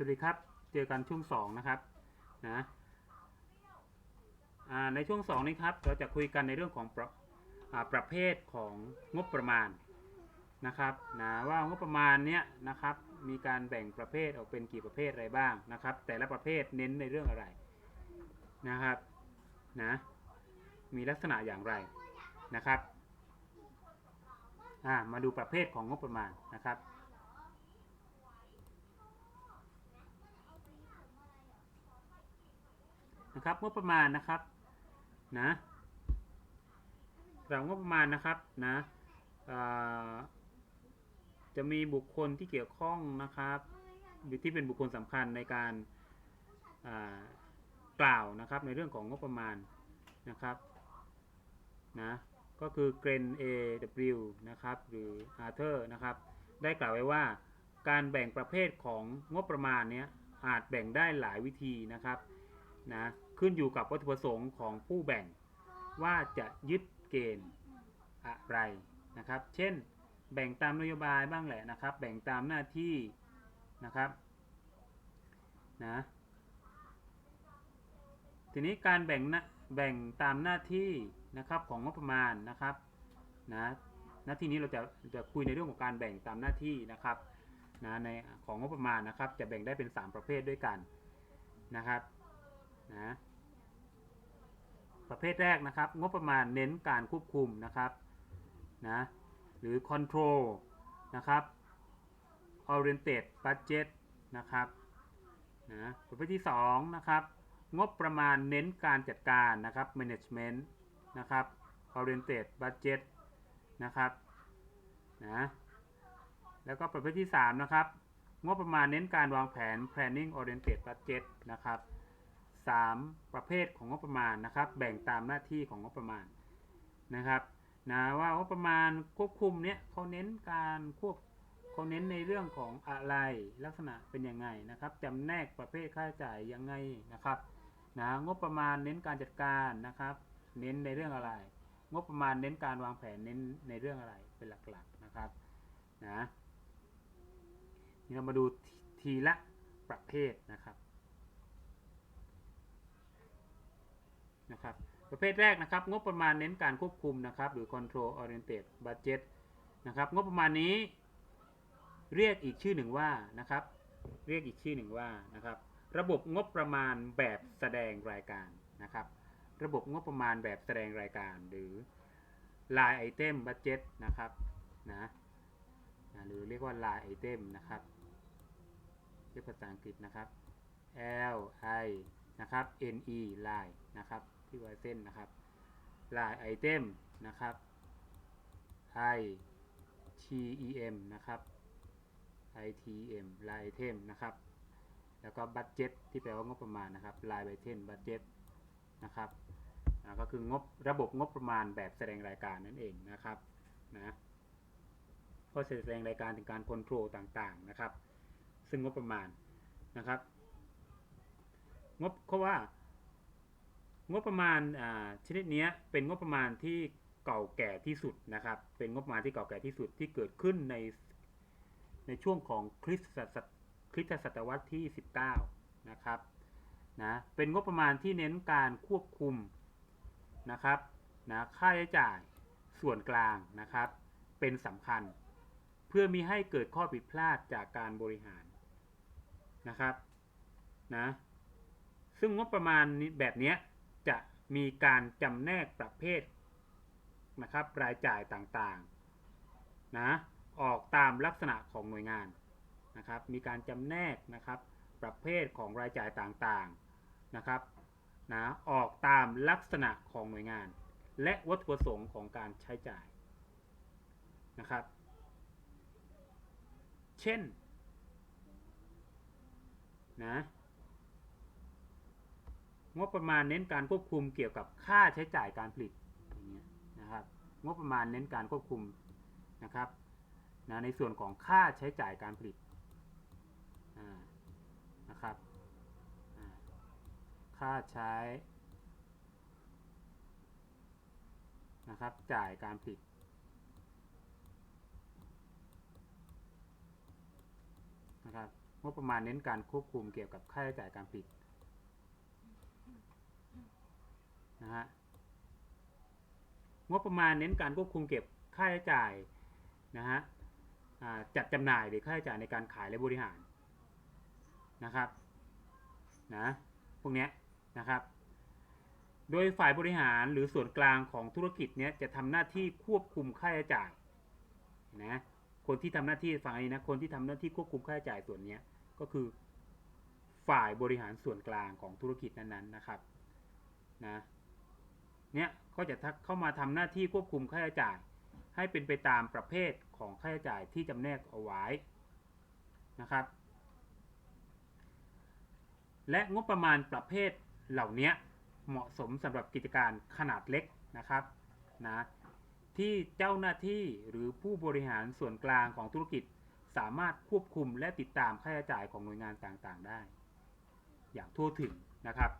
สวัสดีครับ เจอกันช่วงสองนะครับนะในช่วงสองนี้ครับ เราจะคุยกันในเรื่องของประประเภทของงบประมาณนะครับนะว่างบประมาณเนี้ยนะครับมีการแบ่งประเภทออกเป็นกี่ประเภทอะไรบ้างนะครับ แต่ละประเภทเน้นในเรื่องอะไรนะครับนะมีลักษณะอย่างไรนะครับมาดูประเภทของงบประมาณนะครับ นะครับงบประมาณนะครับนะเรางบประมาณนะครับนะจะมีบุคคลที่เกี่ยวข้องนะครับหรือที่เป็นบุคคลสำคัญในการกล่าวนะครับในเรื่องของงบประมาณนะครับนะก็คือเกรน A.W. นะครับหรืออาร์เธอร์นะครับได้กล่าวไว้ว่าการแบ่งประเภทของงบประมาณเนี้ยอาจแบ่งได้หลายวิธีนะครับนะ ขึ้นอยู่กับวัตถุประสงค์ของผู้แบ่งว่าจะยึดเกณฑ์อะไรนะครับ เช่น แบ่งตามนโยบายบ้างแหละนะครับ แบ่งตามหน้าที่นะครับนะทีนี้การแบ่งนะแบ่งตามหน้าที่นะครับของงบประมาณนะครับนะหน้าที่นี้เราจะจะคุยในเรื่องของการแบ่งตามหน้าที่นะครับนะในของงบประมาณนะครับ จะแบ่งได้เป็น 3 ประเภทด้วยกันนะครับนะ ประเภทแรกนะครับ งบประมาณเน้นการควบคุมนะครับนะหรือ control นะครับ oriented budget นะครับนะประเภทที่2นะครับงบประมาณเน้นการจัดการนะครับ management นะครับ oriented budget นะครับนะแล้วก็ประเภทที่3นะครับงบประมาณเน้นการวางแผน planning oriented budget นะครับ 3 ประเภทของงบประมาณนะครับ แบ่งตามหน้าที่ของงบประมาณนะครับนะว่างบประมาณควบคุมเนี้ยเขาเน้นการควบเขาเน้นในเรื่องของอะไรลักษณะเป็นยังไงนะครับจำแนกประเภทค่าใช้จ่ายยังไงนะครับนะงบประมาณเน้นการจัดการนะครับ เน้นในเรื่องอะไร งบประมาณเน้นการวางแผนเน้นในเรื่องอะไรเป็นหลักๆนะครับนะนี่เรามาดูทีละประเภทนะครับ นะครับประเภทแรกนะครับงบประมาณเน้นการควบคุมนะครับหรือ control oriented budget นะครับงบประมาณนี้เรียกอีกชื่อหนึ่งว่านะครับเรียกอีกชื่อหนึ่งว่านะครับระบบงบประมาณแบบแสดงรายการนะครับระบบงบประมาณแบบแสดงรายการหรือ line item budget นะครับนะหรือเรียกว่า line item นะครับเรียกภาษาอังกฤษนะครับ L I นะครับ N E line นะครับ ที่ไว้เส้นนะครับ line item นะครับ I T E M นะครับ I T M line item นะครับ แล้วก็ budget ที่แปลว่างบประมาณนะครับ line item budget นะครับก็คืองบระบบงบประมาณแบบแสดงรายการนั่นเองนะครับนะก็แสดงรายการถึงการค o n t r o l ต่างๆนะครับ ซึ่งงบประมาณนะครับ งบเขาว่า งบประมาณอ่าชนิดเนี้ยเป็นงบประมาณที่เก่าแก่ที่สุดนะครับ เป็นงบประมาณที่เก่าแก่ที่สุดที่เกิดขึ้นในในช่วงของคริสตศตคริสตศตวรรษที่ 19 นะครับนะเป็นงบประมาณที่เน้นการควบคุมนะครับนะค่าใช้จ่ายส่วนกลางนะครับ เป็นสำคัญ เพื่อมีให้เกิดข้อผิดพลาดจากการบริหารนะครับนะซึ่งงบประมาณนี้แบบเนี้ย จะมีการจำแนกประเภทนะครับรายจ่ายต่างๆนะออกตามลักษณะของหน่วยงานนะครับมีการจำแนกนะครับประเภทของรายจ่ายต่างๆนะครับนะออกตามลักษณะของหน่วยงาน และวัตถุประสงค์ของการใช้จ่ายนะครับ เช่นนะ งบประมาณเน้นการควบคุมเกี่ยวกับค่าใช้จ่ายการผลิตอย่างเงี้ยนะครับงบประมาณเน้นการควบคุมนะครับนะในส่วนของค่าใช้จ่ายการผลิตนะครับค่าใช้นะครับจ่ายการผลิตนะครับงบประมาณเน้นการควบคุมเกี่ยวกับค่าใช้จ่ายการผลิต นะฮะงบประมาณเน้นการควบคุมเก็บค่าใช้จ่ายนะฮะจัดจำหน่ายหรือค่าใช้จ่ายในการขายและบริหารนะครับนะพวกนี้นะครับ โดยฝ่ายบริหารหรือส่วนกลางของธุรกิจเนี้ยจะทำหน้าที่ควบคุมค่าใช้จ่ายนะคนที่ทำหน้าที่ฟังอันนี้นะคนที่ทำหน้าที่ควบคุมค่าใช้จ่ายส่วนนี้ก็คือฝ่ายบริหารส่วนกลางของธุรกิจนั้นๆนะครับนะ เนี่ยก็จะทักเข้ามาทำหน้าที่ควบคุมค่าใช้จ่าย ให้เป็นไปตามประเภทของค่าใช้จ่ายที่จำแนกเอาไว้นะครับ และงบประมาณประเภทเหล่านี้เหมาะสมสำหรับกิจการขนาดเล็กนะครับนะที่เจ้าหน้าที่หรือผู้บริหารส่วนกลางของธุรกิจสามารถควบคุมและติดตามค่าใช้จ่ายของหน่วยงานต่างๆได้ อย่างทั่วถึงนะครับ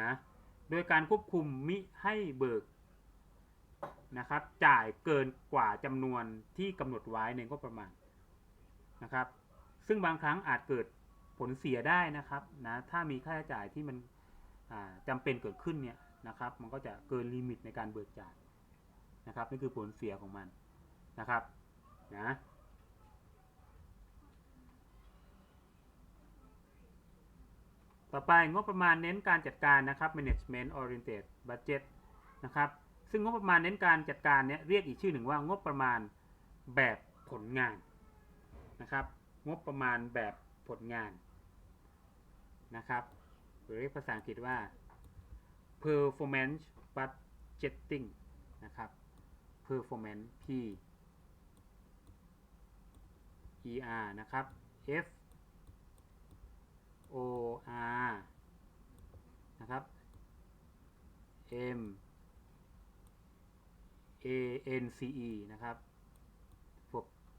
นะ โดยการควบคุมมิให้เบิกนะครับจ่ายเกินกว่าจำนวนที่กำหนดไว้ในงบประมาณนะครับ ซึ่งบางครั้งอาจเกิดผลเสียได้นะครับนะถ้ามีค่าใช้จ่ายที่มันอ่าจำเป็นเกิดขึ้นเนี่ยนะครับ มันก็จะเกินลิมิตในการเบิกจ่ายนะครับนี่คือผลเสียของมันนะครับนะ ต่อไปงบประมาณเน้นการจัดการนะครับ management oriented budget นะครับ ซึ่งงบประมาณเน้นการจัดการเนี่ยเรียกอีกชื่อหนึ่งว่างบประมาณแบบผลงานนะครับ งบประมาณแบบผลงานนะครับ หรือเรียกภาษาอังกฤษว่า performance budgeting นะครับ performance P E R นะครับ F O R นะครับ M A N C E นะครับ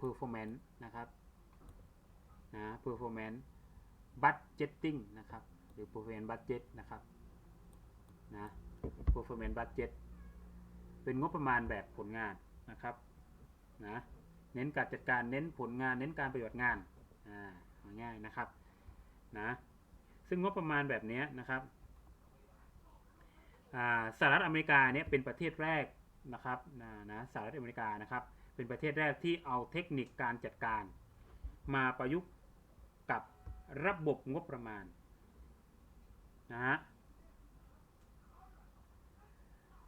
performance นะครับ นะ performance budgeting นะครับ หรือ performance budget นะครับ นะ performance budget เป็นงบประมาณแบบผลงานนะครับ นะ เน้นการจัดการ เน้นผลงาน เน้นการประโยชน์งาน อ่า ง่ายๆนะครับ นะซึ่งงบประมาณแบบนี้นะครับสหรัฐอเมริกาเนี่ยเป็นประเทศแรกนะครับนะนะสหรัฐอเมริกานะครับเป็นประเทศแรกที่เอาเทคนิคการจัดการ มาประยุกต์กับระบบงบประมาณนะฮะ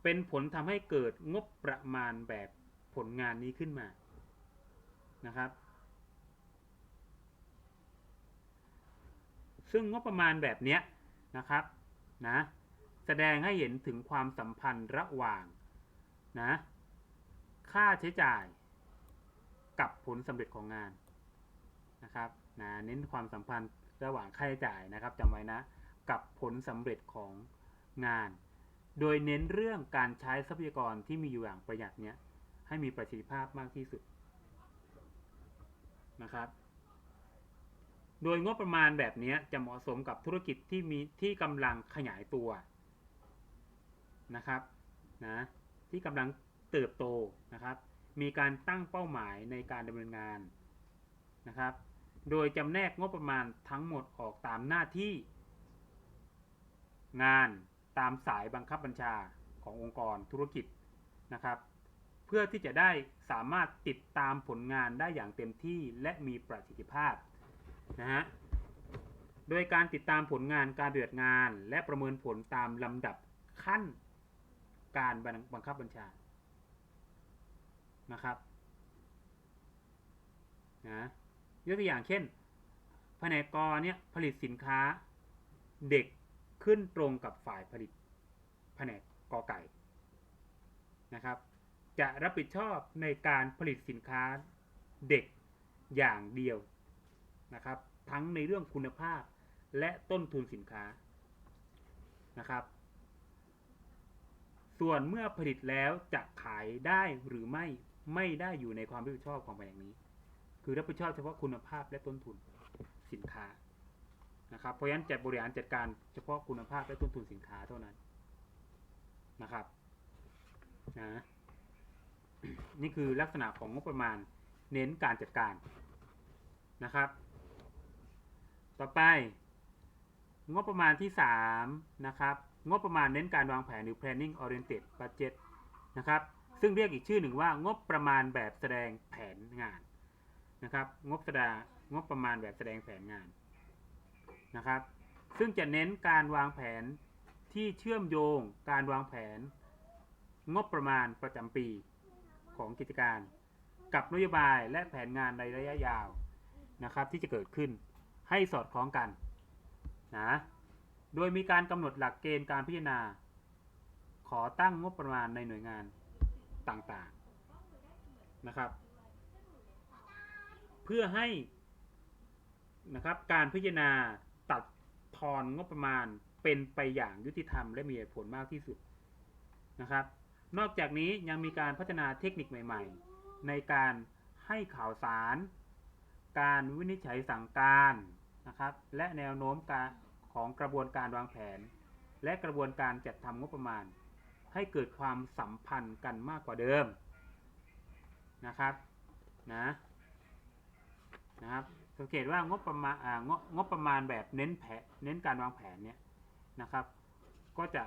เป็นผลทำให้เกิดงบประมาณแบบผลงานนี้ขึ้นมานะครับ ซึ่งงบประมาณแบบเนี้ยนะครับนะแสดงให้เห็นถึงความสัมพันธ์ระหว่างนะค่าใช้จ่ายกับผลสำเร็จของงานนะครับนะเน้นความสัมพันธ์ระหว่างค่าใช้จ่ายนะครับจำไว้นะกับผลสำเร็จของงาน โดยเน้นเรื่องการใช้ทรัพยากรที่มีอยู่อย่างประหยัดเนี้ยให้มีประสิทธิภาพมากที่สุดนะครับ โดยงบประมาณแบบนี้จะเหมาะสมกับธุรกิจที่มีที่กำลังขยายตัวนะครับนะที่กำลังเติบโตนะครับ มีการตั้งเป้าหมายในการดำเนินงานนะครับ โดยจำแนกงบประมาณทั้งหมดออกตามหน้าที่ งานตามสายบังคับบัญชาขององค์กรธุรกิจนะครับ เพื่อที่จะได้สามารถติดตามผลงานได้อย่างเต็มที่และมีประสิทธิภาพ นะฮะ โดยการติดตามผลงานการปฏิบัติงาน และประเมินผลตามลำดับขั้นการบังคับบัญชา นะครับ นะยกตัวอย่างเช่น แผนกกเนี่ยผลิตสินค้าเด็กขึ้นตรงกับฝ่ายผลิตแผนกกอไก่นะครับ จะรับผิดชอบในการผลิตสินค้าเด็กอย่างเดียว นะครับ ทั้งในเรื่องคุณภาพและต้นทุนสินค้านะครับ ส่วนเมื่อผลิตแล้วจะขายได้หรือไม่ไม่ได้อยู่ในความรับผิดชอบของแผนกนี้ คือรับผิดชอบเฉพาะคุณภาพและต้นทุนสินค้านะครับเพราะฉะนั้นจะบริหารจัดการเฉพาะคุณภาพและต้นทุนสินค้าเท่านั้นนะครับนะนี่คือลักษณะของงบประมาณเน้นการจัดการนะครับ ต่อไป งบประมาณที่ 3 นะครับ งบประมาณเน้นการวางแผนหรือ planning oriented budget นะครับ ซึ่งเรียกอีกชื่อหนึ่งว่างบประมาณแบบแสดงแผนงานนะครับ งบแสดงงบประมาณแบบแสดงแผนงานนะครับ ซึ่งจะเน้นการวางแผนที่เชื่อมโยงการวางแผน งบประมาณประจำปีของกิจการ กับนโยบายและแผนงานในระยะยาวนะครับที่จะเกิดขึ้น ให้สอดคล้องกันนะโดยมีการกำหนดหลักเกณฑ์การพิจารณา ขอตั้งงบประมาณในหน่วยงานต่างๆนะครับ เพื่อให้นะครับการพิจารณาตัดทอนงบประมาณเป็นไปอย่างยุติธรรมและมีเหตุผลมากที่สุดนะครับ นอกจากนี้ยังมีการพัฒนาเทคนิคใหม่ ๆ ในการให้ข่าวสาร การวินิจฉัยสั่งการนะครับ และแนวโน้มการของกระบวนการวางแผน และกระบวนการจัดทำงบประมาณ ให้เกิดความสัมพันธ์กันมากกว่าเดิมนะครับนะนะครับสังเกตว่างบประมาณอ่างบงบประมาณแบบเน้นแผนเน้นการวางแผนเนี่ยนะครับ ก็จะ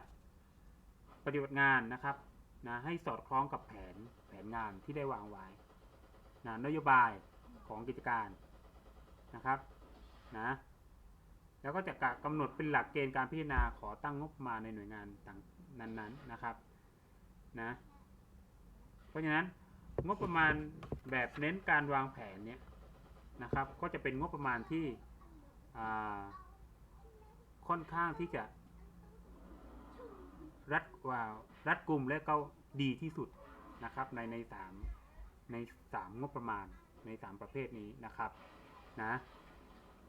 ปฏิบัติงานนะครับนะให้สอดคล้องกับแผนแผนงานที่ได้วางไว้นะนโยบาย ของกิจการนะครับนะแล้วก็จะกะกำหนดเป็นหลักเกณฑ์การพิจารณาขอตั้งงบมาในหน่วยงานต่างนั้นๆนะครับนะเพราะฉะนั้นงบประมาณแบบเน้นการวางแผนเนี่ยนะครับก็จะเป็นงบประมาณที่ค่อนข้างที่จะรัดว่ารัดกลุ่มและก็ดีที่สุดนะครับในในสามในสามงบประมาณ ในสามประเภทนี้นะครับนะ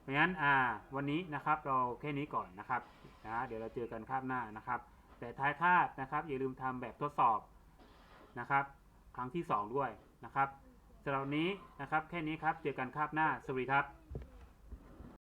เพราะงั้นอ่าวันนี้นะครับเราแค่นี้ก่อนนะครับนะเดี๋ยวเราเจอกันคาบหน้านะครับ แต่ท้ายคาบนะครับ อย่าลืมทำแบบทดสอบนะครับ ครั้งที่สองด้วยนะครับสำหรับนนี้นะครับแค่นี้ครับเจอกันคาบหน้าสวัสดีครับ